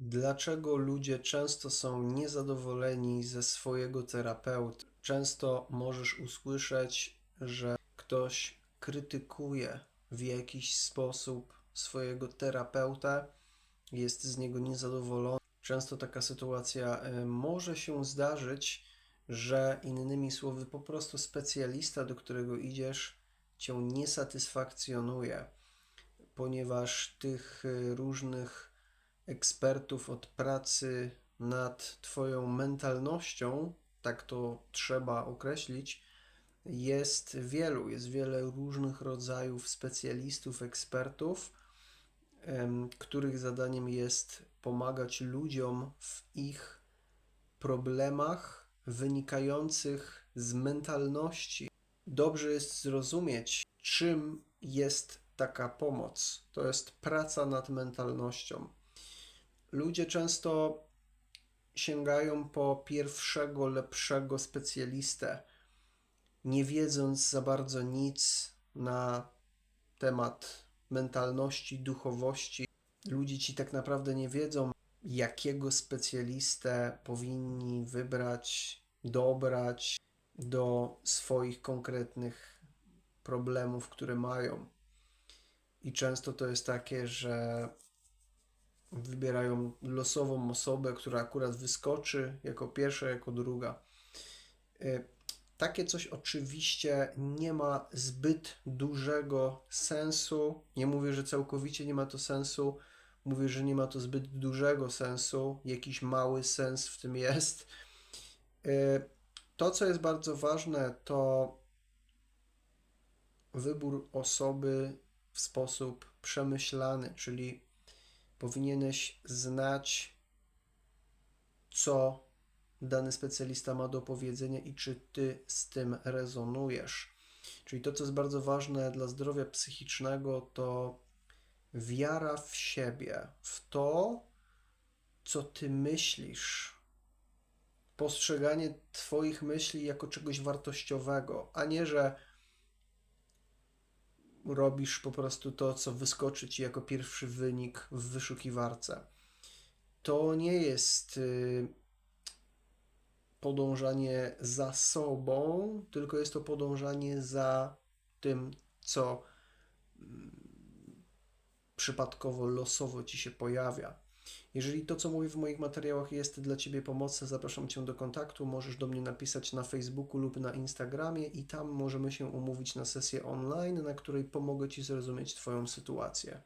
Dlaczego ludzie często są niezadowoleni ze swojego terapeuty? Często możesz usłyszeć, że ktoś krytykuje w jakiś sposób swojego terapeutę, jest z niego niezadowolony. Często taka sytuacja e, może się zdarzyć, że innymi słowy, po prostu specjalista, do którego idziesz, cię nie satysfakcjonuje, ponieważ tych e, różnych ekspertów od pracy nad Twoją mentalnością, tak to trzeba określić, jest wielu. Jest wiele różnych rodzajów specjalistów, ekspertów, których zadaniem jest pomagać ludziom w ich problemach wynikających z mentalności. Dobrze jest zrozumieć, czym jest taka pomoc. To jest praca nad mentalnością. Ludzie często sięgają po pierwszego, lepszego specjalistę, nie wiedząc za bardzo nic na temat mentalności, duchowości. Ludzie ci tak naprawdę nie wiedzą, jakiego specjalistę powinni wybrać, dobrać do swoich konkretnych problemów, które mają. I często to jest takie, że wybierają losową osobę, która akurat wyskoczy jako pierwsza, jako druga. Y, Takie coś oczywiście nie ma zbyt dużego sensu. Nie mówię, że całkowicie nie ma to sensu. Mówię, że nie ma to zbyt dużego sensu. Jakiś mały sens w tym jest. Y, To, co jest bardzo ważne, to wybór osoby w sposób przemyślany, czyli powinieneś znać, co dany specjalista ma do powiedzenia i czy ty z tym rezonujesz. Czyli to, co jest bardzo ważne dla zdrowia psychicznego, to wiara w siebie, w to, co ty myślisz. Postrzeganie Twoich myśli jako czegoś wartościowego, a nie, że robisz po prostu to, co wyskoczy ci jako pierwszy wynik w wyszukiwarce. To nie jest y, podążanie za sobą, tylko jest to podążanie za tym, co mm, przypadkowo, losowo ci się pojawia. Jeżeli to, co mówię w moich materiałach, jest dla Ciebie pomocne, zapraszam Cię do kontaktu. Możesz do mnie napisać na Facebooku lub na Instagramie, i tam możemy się umówić na sesję online, na której pomogę Ci zrozumieć Twoją sytuację.